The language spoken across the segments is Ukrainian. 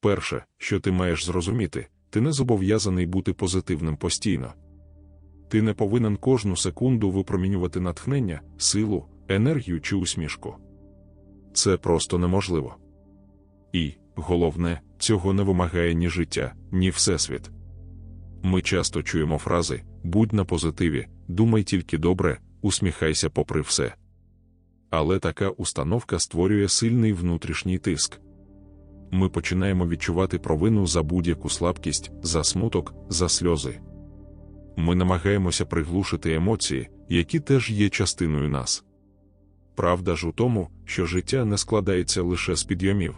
Перше, що ти маєш зрозуміти, ти не зобов'язаний бути позитивним постійно. Ти не повинен кожну секунду випромінювати натхнення, силу, енергію чи усмішку. Це просто неможливо. І, головне, цього не вимагає ні життя, ні всесвіт. Ми часто чуємо фрази будь на позитиві, думай тільки добре, усміхайся попри все. Але така установка створює сильний внутрішній тиск. Ми починаємо відчувати провину за будь-яку слабкість, за смуток, за сльози. Ми намагаємося приглушити емоції, які теж є частиною нас. Правда ж у тому, що життя не складається лише з підйомів.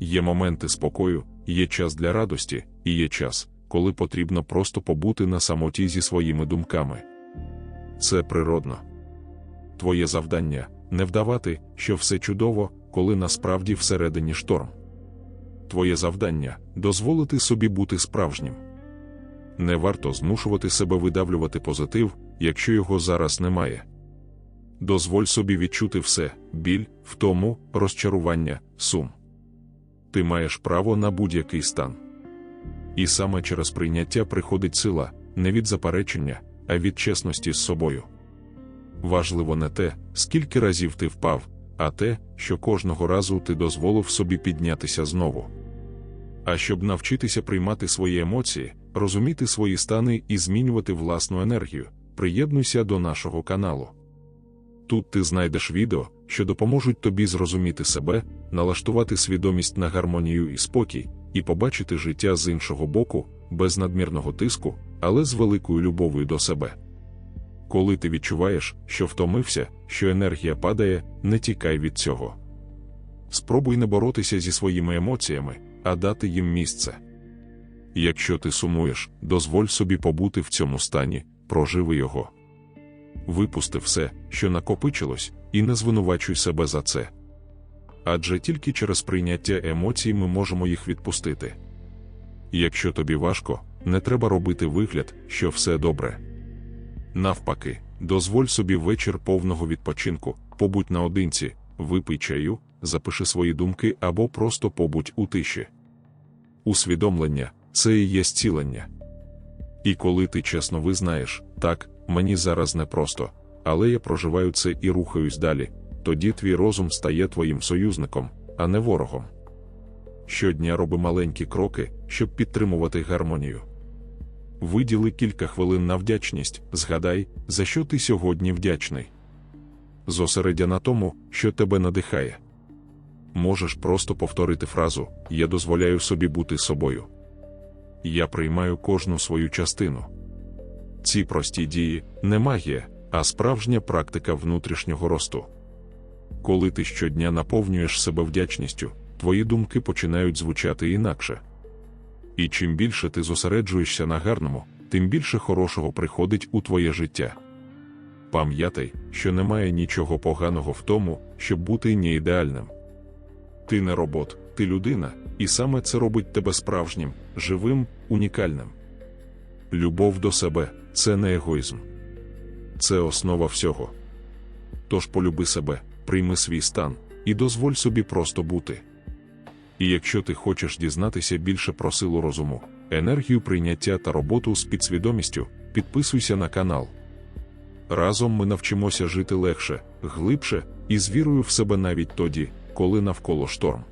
Є моменти спокою, є час для радості, і є час, коли потрібно просто побути на самоті зі своїми думками. Це природно. Твоє завдання не вдавати, що все чудово, коли насправді всередині шторм. Твоє завдання дозволити собі бути справжнім. Не варто змушувати себе видавлювати позитив, якщо його зараз немає. Дозволь собі відчути все біль, втому, розчарування, сум. Ти маєш право на будь-який стан. І саме через прийняття приходить сила, не від заперечення, а від чесності з собою. Важливо не те, скільки разів ти впав, а те, що кожного разу ти дозволив собі піднятися знову. А щоб навчитися приймати свої емоції, розуміти свої стани і змінювати власну енергію, приєднуйся до нашого каналу. Тут ти знайдеш відео, що допоможуть тобі зрозуміти себе, налаштувати свідомість на гармонію і спокій, і побачити життя з іншого боку, без надмірного тиску, але з великою любов'ю до себе. Коли ти відчуваєш, що втомився, що енергія падає, не тікай від цього. Спробуй не боротися зі своїми емоціями, а дати їм місце. Якщо ти сумуєш, дозволь собі побути в цьому стані, проживи його. Випусти все, що накопичилось, і не звинувачуй себе за це. Адже тільки через прийняття емоцій ми можемо їх відпустити. Якщо тобі важко, не треба робити вигляд, що все добре. Навпаки, дозволь собі вечір повного відпочинку, побудь наодинці, випий чаю, запиши свої думки або просто побудь у тиші. Усвідомлення це і є зцілення. І коли ти чесно визнаєш, так, мені зараз непросто, але я проживаю це і рухаюсь далі, тоді твій розум стає твоїм союзником, а не ворогом. Щодня роби маленькі кроки, щоб підтримувати гармонію. Виділи кілька хвилин на вдячність, згадай, за що ти сьогодні вдячний. Зосередя на тому, що тебе надихає. Можеш просто повторити фразу Я дозволяю собі бути собою. Я приймаю кожну свою частину. Ці прості дії не магія, а справжня практика внутрішнього росту. Коли ти щодня наповнюєш себе вдячністю, твої думки починають звучати інакше. І чим більше ти зосереджуєшся на гарному, тим більше хорошого приходить у твоє життя. Пам'ятай, що немає нічого поганого в тому, щоб бути не ідеальним. Ти не робот, ти людина, і саме це робить тебе справжнім, живим, унікальним. Любов до себе це не егоїзм, це основа всього. Тож полюби себе, прийми свій стан і дозволь собі просто бути. І якщо ти хочеш дізнатися більше про силу розуму, енергію прийняття та роботу з підсвідомістю, підписуйся на канал. Разом ми навчимося жити легше, глибше і з вірою в себе навіть тоді, коли навколо шторм.